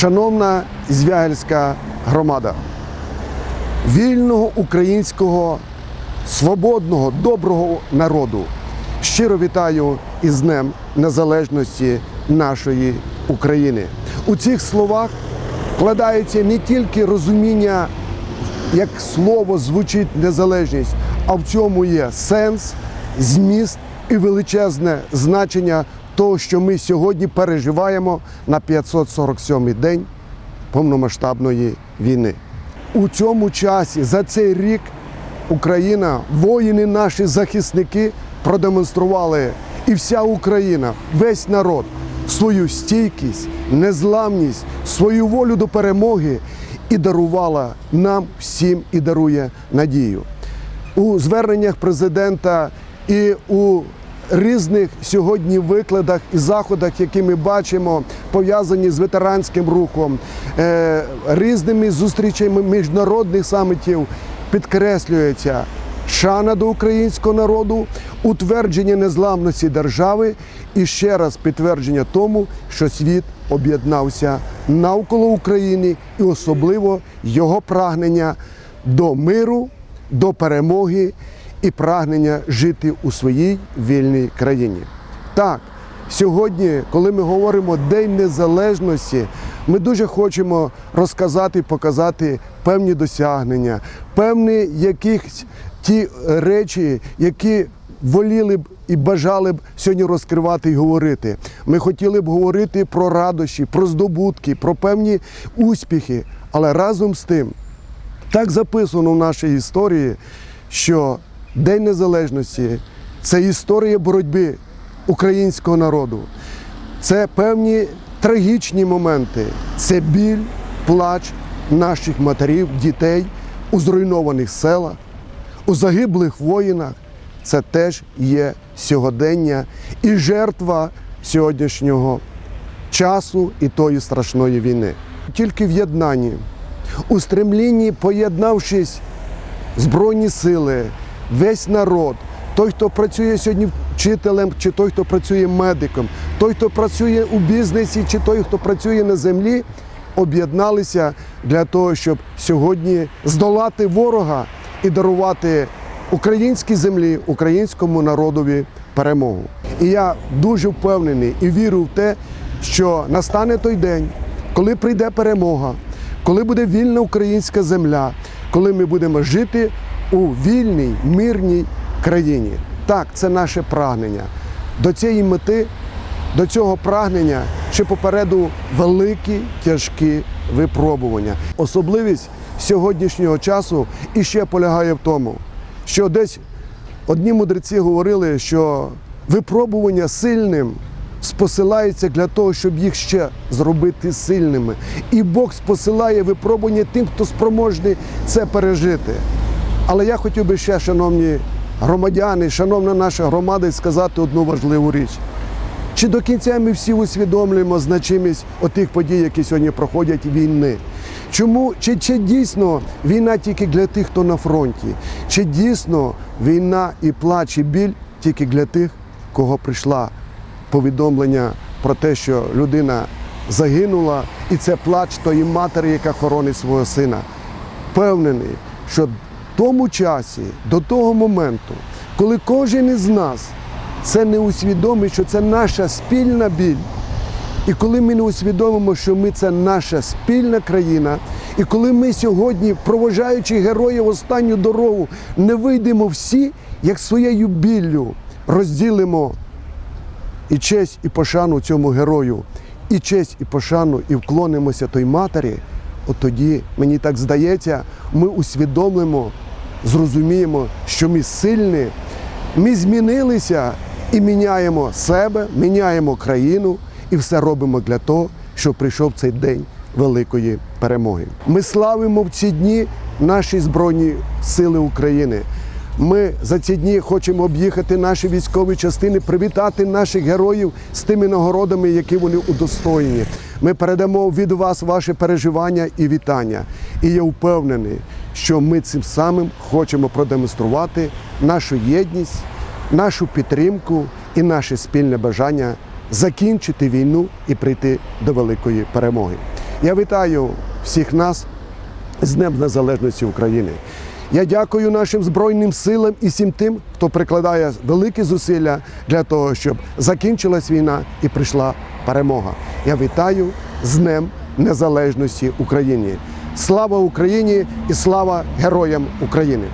Шановна Звягельська громада, вільного українського, свободного, доброго народу. Щиро вітаю із Днем Незалежності нашої України. У цих словах вкладається не тільки розуміння, як слово звучить незалежність, а в цьому є сенс, зміст і величезне значення того, що ми сьогодні переживаємо на 547-й день повномасштабної війни. У цьому часі за цей рік Україна, воїни, наші захисники продемонстрували і вся Україна, весь народ свою стійкість, незламність, свою волю до перемоги і дарувала нам всім і дарує надію. У зверненнях президента і у різних сьогодні викладах і заходах, які ми бачимо, пов'язані з ветеранським рухом, е, різними зустрічами міжнародних самітів, підкреслюється шана до українського народу, утвердження незламності держави і ще раз підтвердження тому, що світ об'єднався навколо України і особливо його прагнення до миру, до перемоги і прагнення жити у своїй вільній країні. Так, сьогодні, коли ми говоримо День Незалежності, ми дуже хочемо розказати, показати певні досягнення, певні якісь ті речі, які воліли б і бажали б сьогодні розкривати і говорити. Ми хотіли б говорити про радощі, про здобутки, про певні успіхи, але разом з тим. Так записано в нашій історії, що День Незалежності це історія боротьби українського народу, це певні трагічні моменти, це біль, плач наших матерів, дітей у зруйнованих селах, у загиблих воїнах. Це теж є сьогодення і жертва сьогоднішнього часу і тої страшної війни. Тільки в єднанні, у стремлінні, поєднавшись збройні сили, весь народ, той, хто працює сьогодні вчителем, чи той, хто працює медиком, той, хто працює у бізнесі, чи той, хто працює на землі, об'єдналися для того, щоб сьогодні здолати ворога і дарувати українській землі, українському народові перемогу. І я дуже впевнений і вірю в те, що настане той день, коли прийде перемога, коли буде вільна українська земля, коли ми будемо жити у вільній, мирній країні. Так, це наше прагнення. До цієї мети, до цього прагнення ще попереду великі тяжкі випробування. Особливість сьогоднішнього часу іще полягає в тому, що десь одні мудреці говорили, що випробування сильним спосилається для того, щоб їх ще зробити сильними. І Бог спосилає випробування тим, хто спроможний це пережити. Але я хотів би ще, шановні громадяни, шановна наша громада, сказати одну важливу річ. Чи до кінця ми всі усвідомлюємо значимість отих подій, які сьогодні проходять війни? Чому чи, чи дійсно війна тільки для тих, хто на фронті? Чи дійсно війна і плач, і біль тільки для тих, кого прийшла повідомлення про те, що людина загинула, і це плач тої матері, яка хоронить свого сина? Впевнений, що тому часі, до того моменту, коли кожен із нас це не усвідомить, що це наша спільна біль. І коли ми не усвідомимо, що ми це наша спільна країна, і коли ми сьогодні, провожаючи героїв останню дорогу, не вийдемо всі, як своєю біллю розділимо і честь, і пошану цьому герою, і честь, і пошану, і вклонимося той матері, от тоді, мені так здається, ми усвідомимо, зрозуміємо, що ми сильні, ми змінилися і міняємо себе, міняємо країну і все робимо для того, щоб прийшов цей день великої перемоги. Ми славимо в ці дні наші Збройні Сили України. Ми за ці дні хочемо об'їхати наші військові частини, привітати наших героїв з тими нагородами, які вони удостоєні. Ми передамо від вас ваші переживання і вітання. І я впевнений, що ми цим самим хочемо продемонструвати нашу єдність, нашу підтримку і наше спільне бажання закінчити війну і прийти до великої перемоги. Я вітаю всіх нас з Днем Незалежності України. Я дякую нашим Збройним силам і всім тим, хто прикладає великі зусилля для того, щоб закінчилась війна і прийшла перемога. Я вітаю з Днем Незалежності України. Слава Україні і слава героям України!